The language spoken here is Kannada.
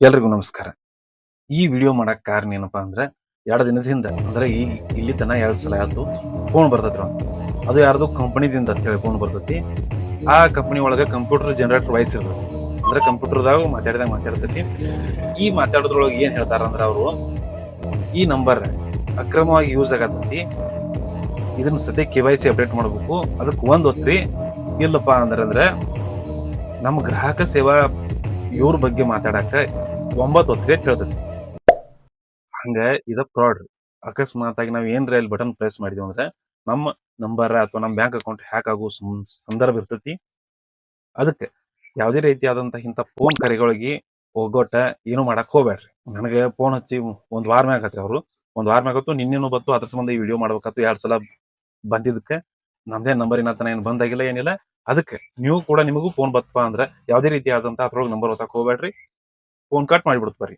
ಎಲ್ರಿಗೂ ನಮಸ್ಕಾರ. ಈ ವಿಡಿಯೋ ಮಾಡಕ್ ಕಾರಣ ಏನಪ್ಪಾ ಅಂದ್ರೆ, ಎರಡು ದಿನದಿಂದ ಅಂದ್ರೆ ಈ ಇಲ್ಲಿ ತನ ಎರಡು ಸಲ ಆಯ್ತು ಫೋನ್ ಬರ್ತೈತ್ರಿ ಅದು ಯಾರ್ದು ಕಂಪನಿದಿಂದ ಅಂತ ಹೇಳಿ ಫೋನ್ ಬರ್ತೈತಿ. ಆ ಕಂಪನಿ ಒಳಗೆ ಕಂಪ್ಯೂಟರ್ ಜನರೇಟರ್ ವಾಯ್ಸ್ ಇರ್ತದೆ ಅಂದ್ರೆ ಕಂಪ್ಯೂಟರ್ದಾಗ ಮಾತಾಡಿದಾಗ ಮಾತಾಡ್ತೈತಿ. ಈ ಮಾತಾಡೋದ್ರೊಳಗೆ ಏನ್ ಹೇಳ್ತಾರ ಅಂದ್ರೆ ಅವರು, ಈ ನಂಬರ್ ಅಕ್ರಮವಾಗಿ ಯೂಸ್ ಆಗತ್ತೈತಿ ಇದನ್ನ ಸತಿ ಕೆ ವೈ ಸಿ ಅಪ್ಡೇಟ್ ಮಾಡ್ಬೇಕು. ಅದಕ್ಕೆ ಒಂದ್ ಒತ್ರಿ ಇಲ್ಲಪ್ಪ ಅಂದ್ರೆ ಅಂದ್ರೆ, ನಮ್ಮ ಗ್ರಾಹಕ ಸೇವಾ ಇವ್ರ ಬಗ್ಗೆ ಮಾತಾಡಕ ಒಂಬತ್ತು ಹೊತ್ತಿಗೆ ಕೇಳ್ತೈತಿ ಹಂಗ ಇದ ಫ್ರಾಡ್ ಅಕಸ್ಮಾತ್ ಆಗಿ ನಾವ್ ಏನ್ರ ಇಲ್ಲಿ ಬಟನ್ ಪ್ರೆಸ್ ಮಾಡಿದೀವಿ ಅಂದ್ರೆ ನಮ್ಮ ನಂಬರ್ ಅಥವಾ ನಮ್ಮ ಬ್ಯಾಂಕ್ ಅಕೌಂಟ್ ಹ್ಯಾಕ್ ಆಗೋ ಸಂದರ್ಭ ಇರ್ತೈತಿ. ಅದಕ್ಕೆ ಯಾವುದೇ ರೀತಿಯಾದಂತಹ ಇಂಥ ಫೋನ್ ಕರೆಗಳಿಗೆ ಹೋಗೋಟ ಏನು ಮಾಡಕ್ ಹೋಗ್ಬೇಡ್ರಿ ನನಗೆ ಫೋನ್ ಹಚ್ಚಿ ಒಂದ್ ವಾರ ಮ್ಯಾಗ ಹತ್ರಿ ಅವರು. ಒಂದ್ ವಾರ ಮ್ಯಾಗತ್ತು ನಿನ್ನೇನು ಬತ್ತು ಅದ್ರ ಸಂಬಂಧ ಈ ವಿಡಿಯೋ ಮಾಡ್ಬೇಕತ್ತು ಎರಡ್ ಸಲ ಬಂದಿದ್ದಕ್ಕೆ ನಮ್ದೇ ನಂಬರ್ ಏನತನ ಏನು ಬಂದಾಗಿಲ್ಲ ಏನಿಲ್ಲ. ಅದಕ್ಕೆ ನೀವು ಕೂಡ ನಿಮಗೂ ಫೋನ್ ಬತ್ತಪ್ಪ ಅಂದ್ರೆ ಯಾವುದೇ ರೀತಿಯಾದಂತ ಅದ್ರೊಳಗೆ ನಂಬರ್ ಹೊತ್ತಕ್ ಹೋಗ್ಬೇಡ್ರಿ. ಫೋನ್ ಕಟ್ ಮಾಡಿಬಿಡುತ್ತೆ ಬರ್ರಿ.